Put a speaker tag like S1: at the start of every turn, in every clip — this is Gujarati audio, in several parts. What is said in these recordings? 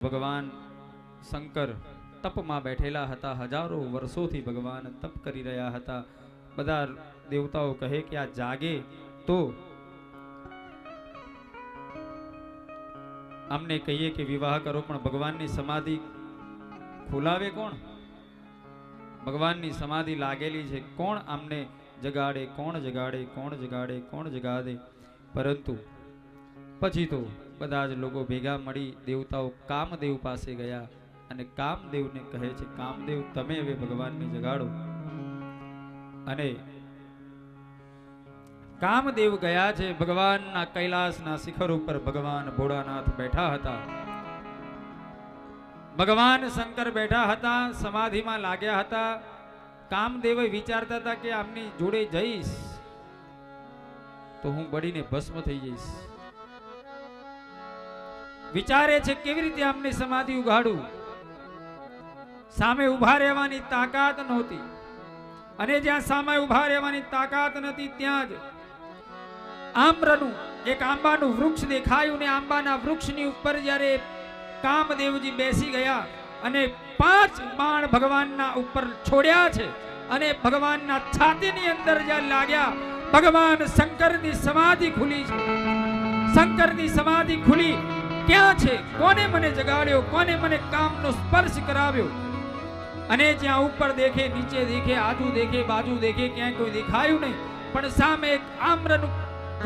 S1: ભગવાન શંકર તપમાં બેઠેલા હતા. હજારો વર્ષોથી ભગવાન તપ કરી રહ્યા હતા. બધા દેવતાઓ કહે કે આ જાગે તો અમને કહીએ કે વિવાહ કરો, પણ ભગવાનની સમાધિ ખોલાવે કોણ? ભગવાનની સમાધિ લાગેલી છે. કોણ અમને જગાડે, કોણ જગાડે કોણ જગાડે કોણ જગાડે? પરંતુ પછી તો બધા જ લોકો ભેગા મળી દેવતાઓ કામદેવ પાસે ગયા અને કામદેવને કહે છે, કામદેવ, તમે હવે ભગવાનને જગાડો. અને કામદેવ ગયા છે, ભગવાનના કૈલાસના શિખર ઉપર ભગવાન ભોળાનાથ બેઠા હતા. ભગવાન શંકર બેઠા હતા, સમાધિમાં લાગ્યા હતા. કામદેવ વિચારતા હતા કે, આમની જોડે જઈશ તો હું બળીને ભસ્મ થઈ જઈશ. વિચારે છે કેવી રીતે આમની સમાધિ ઉઘાડું સામે ઊભા રહેવાની તાકાત નહોતી. અને જ્યાં સામે ઊભા રહેવાની તાકાત નથી ત્યાં જ આમ્રનું, એક આંબાનું વૃક્ષ દેખાયું ને આંબાના વૃક્ષની ઉપર જ્યારે કામદેવજી બેસી ગયા અને પાંચ બાણ ભગવાનના ઉપર છોડ્યા છે અને ભગવાનના છાતીની અંદર જ્યાં લાગ્યા, ભગવાન શંકરની સમાધિ ખુલી છે. શંકરની સમાધિ ખુલી ક્યાં છે. કોને મને જગાડ્યો? કોને મને કામનો સ્પર્શ કરાવ્યો? અને જ્યાં ઉપર દેખે, નીચે દેખે આજુ દેખે, બાજુ દેખે, ક્યાંય કોઈ દેખાયું નહીં. પણ સામે એક આમ્રનું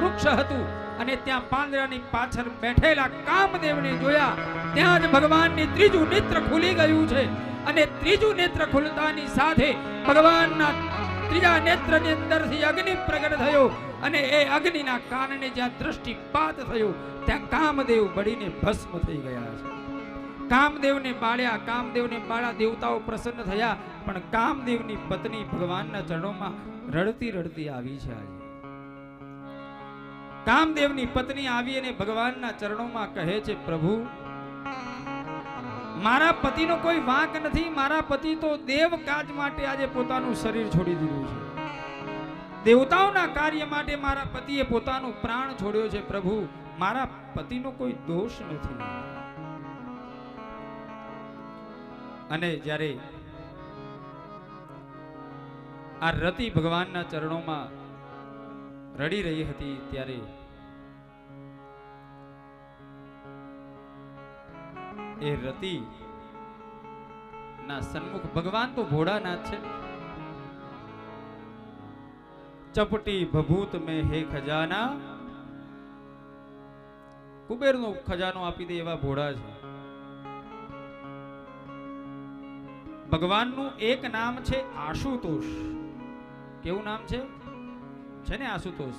S1: વૃક્ષ હતું અને ત્યાં પાંદડાની પાછળ બેઠેલા કામદેવને જોયા. ત્યાં જ ભગવાનની ત્રીજું નેત્ર ખુલી ગયું છે. અને ત્રીજું નેત્ર ખુલતાની સાથે ભગવાનના ત્રીજા નેત્રની અંદરથી અગ્નિ પ્રગટ થયો. અને એ અગ્નિના કારણે જ્યાં દૃષ્ટિપાત થયો, ત્યાં કામદેવ બળીને ભસ્મ થઈ ગયા છે. કામદેવને બાળ્યા, કામદેવને બાળા દેવતાઓ પ્રસન્ન થયા, પણ કામદેવની પત્ની ભગવાનના ચરણોમાં રડતી રડતી આવી છે આજે. કામદેવની પત્ની આવી અને ભગવાનના ચરણોમાં કહે છે, પ્રભુ, મારા પતિનો કોઈ વાંક નથી, મારા પતિ તો દેવ કાજ માટે આજે પોતાનું શરીર છોડી દીધું છે. દેવતાઓના કાર્ય માટે મારા પતિએ પોતાનું પ્રાણ છોડ્યો છે પ્રભુ. મારા પતિનો કોઈ દોષ નથી. અને જ્યારે આ રતિ ભગવાનના ચરણોમાં રડી રહી હતી ત્યારે એ રતિ ના સન્મુખ ભગવાન તો ભોળાનાથ છે. ચપટી ભભૂત મેં હે ખજાના. કુબેરનો ખજાનો આપી દે એવા ભોળા છે. ભગવાનનું એક નામ છે આશુતોષ. કેવું નામ છે? છે ને આશુતોષ?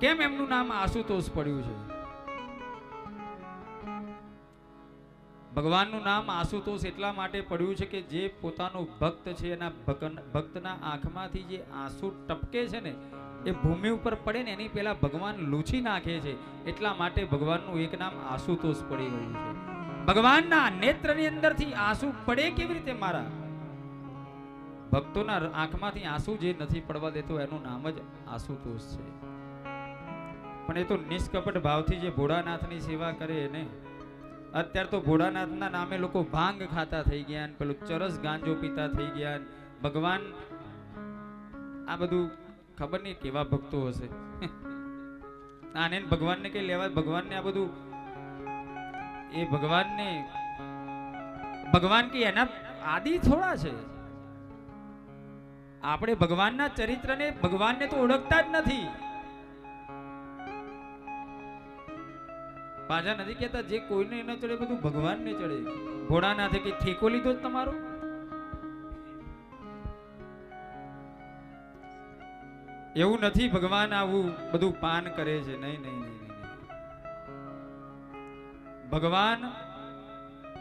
S1: કેમ એમનું નામ આશુતોષ પડ્યું છે? ભગવાનનું નામ આશુતોષ એટલા માટે પડ્યું છે કે જે પોતાનો ભક્ત છે, એના ભક્તના આંખમાંથી જે આંસુ ટપકે છે ને, એ ભૂમિ ઉપર પડે ને, એની પહેલાં ભગવાન લૂછી નાખે છે. એટલા માટે ભગવાનનું એક નામ આશુતોષ પડી ગયું છે. ભગવાનના નેત્રની અંદરથી આંસુ પડે કેવી રીતે મારા? ભક્તોના આંખમાંથી આંસુ જે નથી પડવા દેતો, એનું નામ જ આશુતોષ છે. પણ એ તો નિષ્કપટ ભાવથી જે ભોળાનાથની સેવા કરે એને અત્યારે તો ભોળાનાથના નામે લોકો ભાંગ ખાતા થઈ ગયા પેલું ચરસ ગાંજો પીતા થઈ ગયા ભગવાન આ બધું ખબર નહીં કેવા ભક્તો હશે. આને ભગવાનને કઈ લેવા, ભગવાનને આ બધું એ ભગવાનને, ભગવાન કે એના આદિ થોડા છે. આપણે ભગવાનના ચરિત્રને ભગવાનને તો ઓળખતા જ નથી. પાછા નથી કહેતા, જે કોઈને ન ચડે બધું ભગવાનને ચડે. ભોળાનાથે કઈ ઠેકો લીધો જ તમારો? એવું નથી ભગવાન આવું બધું પાન કરે છે. નહીં નહીં નહીં. ભગવાન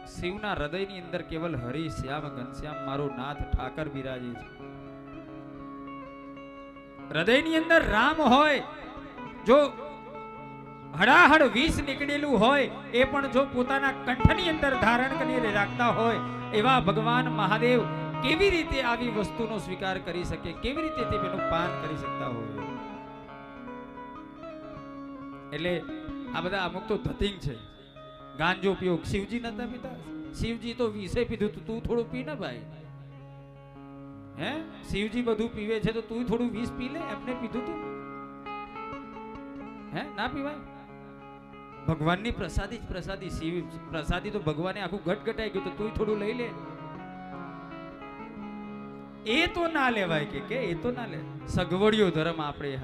S1: શિવના હૃદયની અંદર કેવલ હરિ, શ્યામ, ઘનશ્યામ, મારો નાથ, ઠાકર બિરાજે છે. હૃદયની અંદર રામ હોય, જો હડાહડ વિષ નીકળેલું હોય, એ પણ જો પોતાના કંઠની અંદર ધારણ કરીને રાખતા હોય, એવા ભગવાન મહાદેવ કેવી રીતે આવી વસ્તુનો સ્વીકાર કરી શકે? કેવી રીતે તે તેનું પાન કરી શકતા હોય? એટલે આ બધા અમુક તો ધતિંગ છે. ગાંજો ઉપયોગ શિવજી નતા પીતા? શિવજી તો વિષે પીધું તું થોડું પી ને ભાઈ. હે? શિવજી બધું પીવે છે તો તું થોડું વિષ પી લે, એમને પીધું તું. હે? ના પીવાય? ભગવાનની પ્રસાદી જ પ્રસાદી, શિવ પ્રસાદી તો ભગવાને આખું ગટગટાઈ ગયું, તો તું થોડું લઈ લે. એ તો ના લેવાય કે કે, એ તો ના લે. સગવડિયો ધર્મ આપણે એ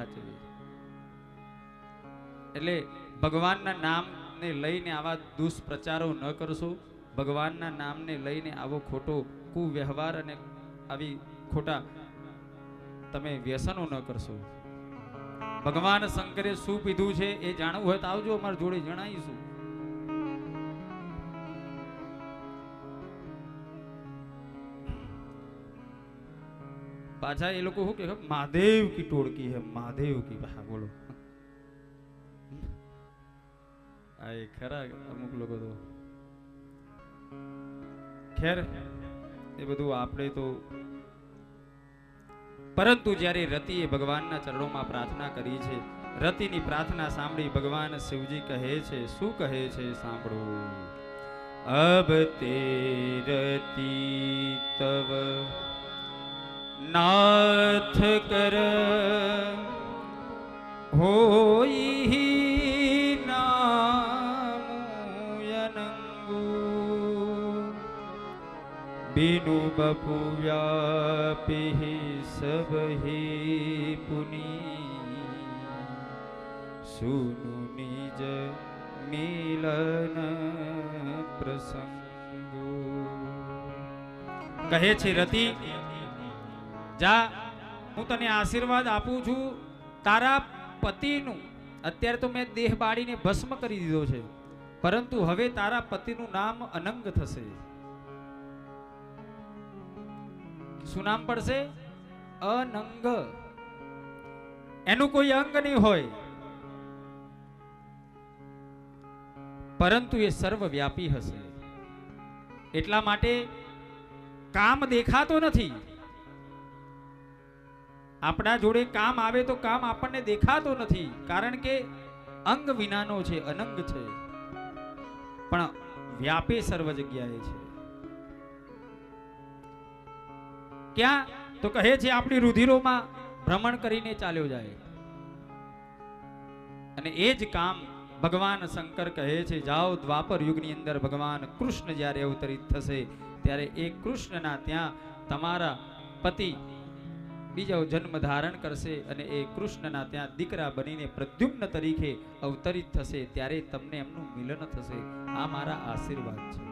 S1: એટલે ભગવાનના નામને લઈને આવા દુષ્પ્રચારો ન કરશો. ભગવાનના નામને લઈને આવો ખોટો કુવ્યવહાર અને આવી ખોટા તમે વ્યસનો ન કરશો. ભગવાન શંકરે શું પીધું છે એ જાણવું હોય તો આવજો, અમારા જોડે જણાવીશું. પાછા એ લોકો શું કે મહાદેવ કી ટોળકી હે, મહાદેવ કી, હા, બોલો. આ એ ખરા અમુક લોકો તો. ખેર, એ બધું આપણે તો પરંતુ જ્યારે રતિએ ભગવાનના ચરણોમાં પ્રાર્થના કરી છે, રતિની પ્રાર્થના સાંભળી ભગવાન શિવજી કહે છે, શું કહે છે સાંભળો? અબ તે રતિ તવ નાથ કર, હોઈ बिनु बपु व्यापि सबहि पुनि सुनु निज મિલન પ્રસંગો કહે છે રતિ જા હું તને આશીર્વાદ આપું છું તારા પતિનું અત્યારે તો મેં દેહ બાળીને ભસ્મ કરી દીધો છે પરંતુ હવે તારા પતિનું નામ અનંગ થશે શું નામ પડશે? અનંગ. એનું કોઈ અંગ નહીં હોય. પરંતુ એ સર્વવ્યાપી હશે. એટલા માટે કામ દેખાતો નથી. આપણા જોડે કામ આવે તો કામ આપણને દેખાતો નથી, કારણ કે અંગ વિનાનો છે, અનંગ છે. પણ વ્યાપે સર્વ જગ્યાએ છે. ક્યાં? તો કહે છે, આપણી રુધિરોમાં ભ્રમણ કરીને ચાલ્યો જાય. અને એ જ કામ ભગવાન શંકર કહે છે, જાઓ દ્વાપર યુગની અંદર ભગવાન કૃષ્ણ જ્યારે અવતરિત થશે, ત્યારે એ કૃષ્ણના ત્યાં તમારા પતિ બીજો જન્મ ધારણ કરશે અને એ કૃષ્ણના ત્યાં દીકરા બનીને પ્રદ્યુમ્ન તરીકે અવતરિત થશે, ત્યારે તમને એમનું મિલન થશે. આ મારા આશીર્વાદ છે.